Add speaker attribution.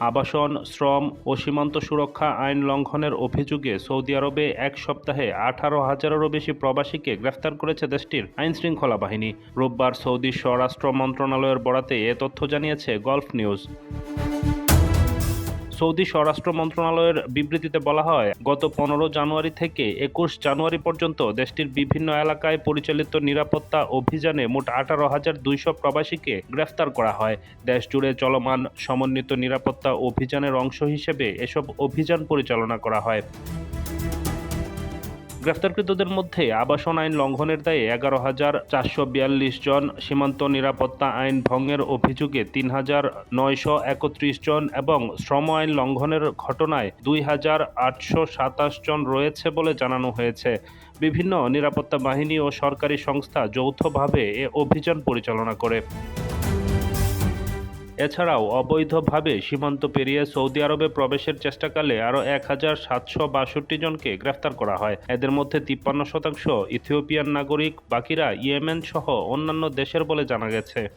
Speaker 1: আবাসন, শ্রম ও সীমান্ত সুরক্ষা আইন লঙ্ঘনের অভিযোগে সৌদি আরবে এক সপ্তাহে আঠারো হাজারেরও বেশি প্রবাসীকে গ্রেফতার করেছে দেশটির আইন শৃঙ্খলা বাহিনী। রোববার সৌদি স্বরাষ্ট্র মন্ত্রণালয়ের বরাতে এ তথ্য জানিয়েছে গলফ নিউজ। সৌদি স্বরাষ্ট্র মন্ত্রণালয়ের বিবৃতিতে বলা হয়, গত পনেরো জানুয়ারি থেকে একুশ জানুয়ারি পর্যন্ত দেশটির বিভিন্ন এলাকায় পরিচালিত নিরাপত্তা অভিযানে মোট আঠারো হাজার দুইশো প্রবাসীকে গ্রেফতার করা হয়। দেশ জুড়ে চলমান সমন্বিত নিরাপত্তা অভিযানের অংশ হিসেবে এসব অভিযান পরিচালনা করা হয়। গ্রেফতারকৃতদের মধ্যে আবাসন আইন লঙ্ঘনের দায়ে এগারো হাজার চারশো বিয়াল্লিশ জন সীমান্ত নিরাপত্তা আইন ভঙ্গের অভিযোগে তিন হাজার নয়শো একত্রিশ জন এবং শ্রম আইন লঙ্ঘনের ঘটনায় দুই হাজার আটশো সাতাশ জন রয়েছে বলে জানানো হয়েছে। বিভিন্ন নিরাপত্তা বাহিনী ও সরকারি সংস্থা যৌথভাবে এ অভিযান পরিচালনা করে। এছাড়াও অবৈধভাবে সীমান্ত পেরিয়ে সৌদি আরবে প্রবেশের চেষ্টাকালে আরও এক হাজার সাতশো বাষট্টি জনকে গ্রেফতার করা হয়। এদের মধ্যে তিপ্পান্ন শতাংশ ইথিওপিয়ান নাগরিক, বাকিরা ইয়েমেন সহ অন্যান্য দেশের বলে জানা গেছে।